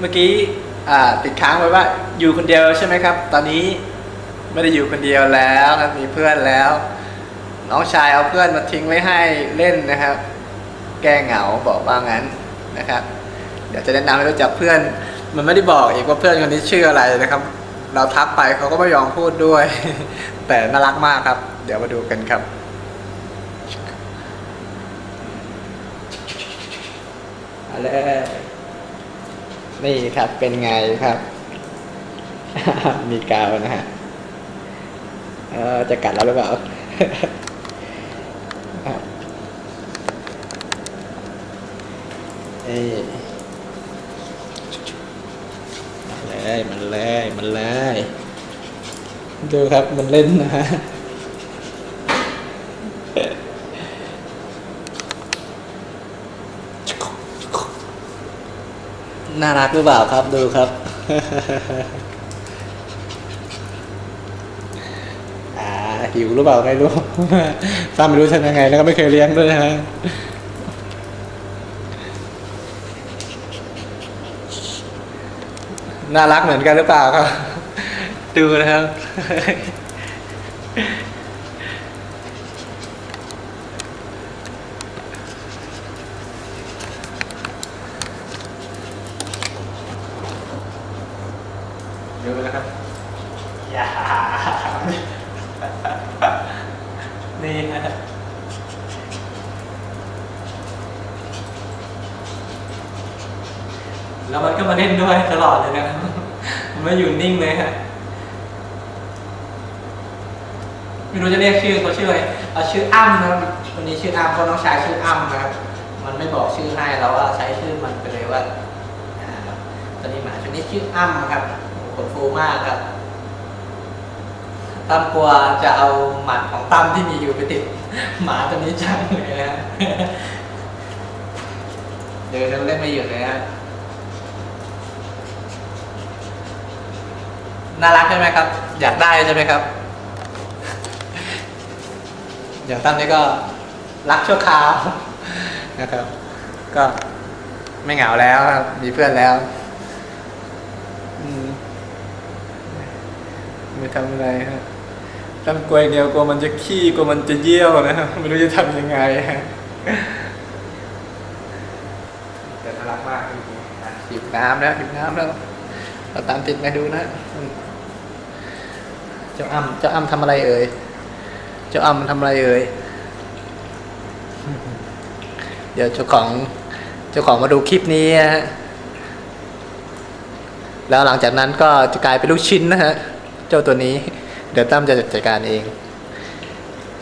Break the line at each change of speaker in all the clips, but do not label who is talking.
เมื่อกี้อ่าติดค้างไว้ว่าอยู่คนเดียวใช่ไหมครับ ตอนนี้ไม่ได้อยู่คนเดียวแล้วครับมีเพื่อนแล้ว น้องชายเอาเพื่อนมาทิ้งไว้ให้เล่นนะครับ แก้เหงาบอกว่างั้นนะครับ เดี๋ยวจะแนะนำให้รู้จักเพื่อน มันไม่ได้บอกอีกว่าเพื่อนคนนี้ชื่ออะไรนะครับ เราทักไปเขาก็ไม่ยอมพูดด้วย แต่น่ารักมากครับ เดี๋ยวมาดูกันครับอาเลย นี่ครับเป็นไงครับ มีกาวนะฮะเออจะกัดเราหรือเปล่าเอ้ยมาเลยมันเลยมันเลยดูครับมันเล่นนะฮะ น่ารักหรือเปล่าครับดูครับอ่าหิวหรือเปล่าไม่รู้ซ้ำไม่รู้ทำยังไงแล้วก็ไม่เคยเลี้ยงด้วยนะฮะน่ารักเหมือนกันหรือเปล่าครับ ดูนะครับ ดูนะครับ อย่า นี่ฮะแล้วมันก็มาเล่นด้วยตลอดเลยนะครับมันไม่อยู่นิ่งเลยฮะ ไม่รู้จะเรียกชื่อเขาชื่ออะไรเอาชื่ออ้ำนะครันนี้ชื่ออ้ำเพราะน้องชายชื่ออ้ำนะครับ มันไม่บอกชื่อให้เราว่าใช้ชื่อมันไปเลยว่าอ่าตอนนี้หมาชนิดชื่ออ้ำครับ ขนฟูมากครับตั้มกลัวจะเอาหมัดของตั้มที่มีอยู่ไปติด หมาตัวนี้จังเลยนะเดินเล่นไม่หยุดเลยฮะน่ารักใช่ไหมครับ อยากได้ใช่ไหมครับอย่างตั้มนี่ก็รักชั่วคราวนะครับ ก็ไม่เหงาแล้วครับมีเพื่อนแล้ว อืม ไม่ทำอะไรฮะทำกลวยเดียวกลัวมันจะขี้กลัวมันจะเยี่ยวนะฮะไม่รู้จะทำยังไงฮะแต่น่ารักมากจริงๆหิวน้ำแล้วหิวน้ำแล้ว เราตามติดมาดูนะเจ้าอ้ำเจ้าอ้ำทำอะไรเอ่ยเจ้าอ้ำมันทำอะไรเอ่ยเดี๋ยวเจ้าของเจ้าของมาดูคลิปนี้ฮะแล้วหลังจากนั้นก็จะกลายเป็นลูกชิ้นนะฮะ เจ้าตัวนี้ เดี๋ยวตั้มจะจัดการเอง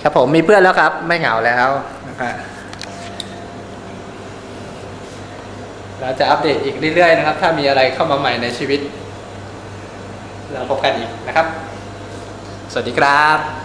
ครับผมมีเพื่อนแล้วครับ ไม่เหงาแล้วนะครับเราจะอัปเดตอีกเรื่อยๆนะครับ ถ้ามีอะไรเข้ามาใหม่ในชีวิต เราพบกันอีกนะครับ สวัสดีครับ